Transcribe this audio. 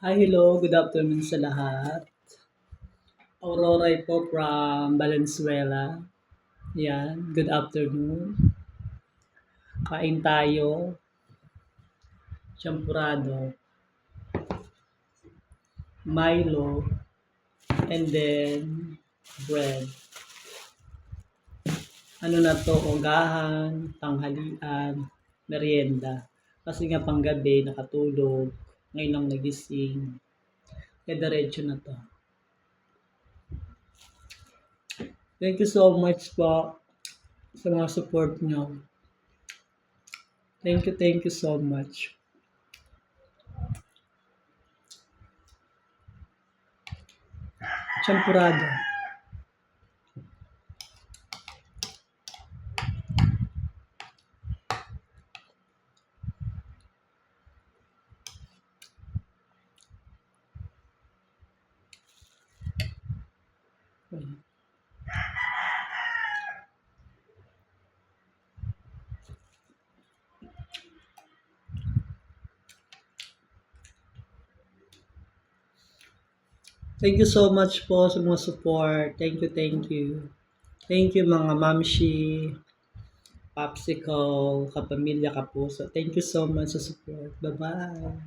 Hi, hello. Good afternoon sa lahat. Aurora po from Valenzuela. Yan. Good afternoon. Kain tayo. Champurado. Milo. And then, bread. Ano na to? Ugahan, tanghalian, merienda. Kasi nga panggabi, nakatulog. Ngayon lang nagising. Kaya diretso na to. Thank you so much po sa mga support nyo. Thank you, thank you so much. Champurado. Thank you so much po sa mga support. Thank you, thank you. Thank you mga mamshi, popsicle, kapamilya, kapuso. Thank you so much sa support. Bye-bye.